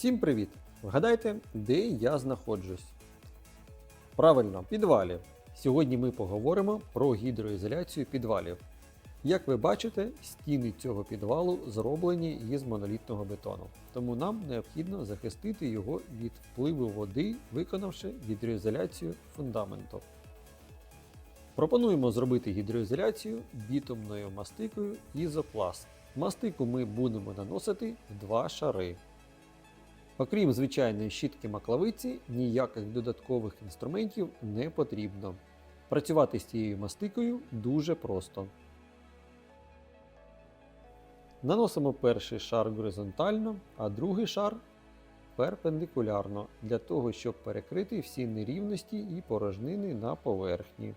Всім привіт! Вгадайте, де я знаходжусь? Правильно, підвалі. Сьогодні ми поговоримо про гідроізоляцію підвалів. Як ви бачите, стіни цього підвалу зроблені із монолітного бетону, тому нам необхідно захистити його від впливу води, виконавши гідроізоляцію фундаменту. Пропонуємо зробити гідроізоляцію бітумною мастикою ізопласт. Мастику ми будемо наносити в два шари. Окрім звичайної щітки маклавиці, ніяких додаткових інструментів не потрібно. Працювати з цією мастикою дуже просто. Наносимо перший шар горизонтально, а другий шар перпендикулярно для того, щоб перекрити всі нерівності і порожнини на поверхні.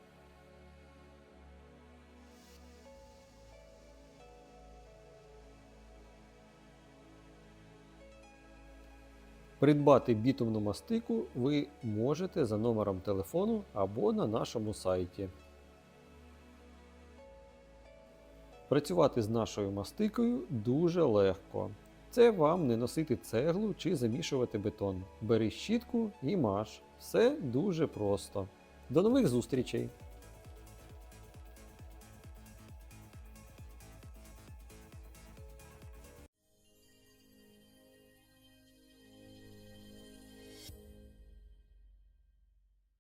Придбати бітумну мастику ви можете за номером телефону або на нашому сайті. Працювати з нашою мастикою дуже легко. Це вам не носити цеглу чи замішувати бетон. Бери щітку і маш. Все дуже просто. До нових зустрічей!